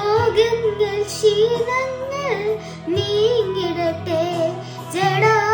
രോഗങ്ങൾ ശീലങ്ങൾ നീങ്ങിടട്ടെ. ജടാ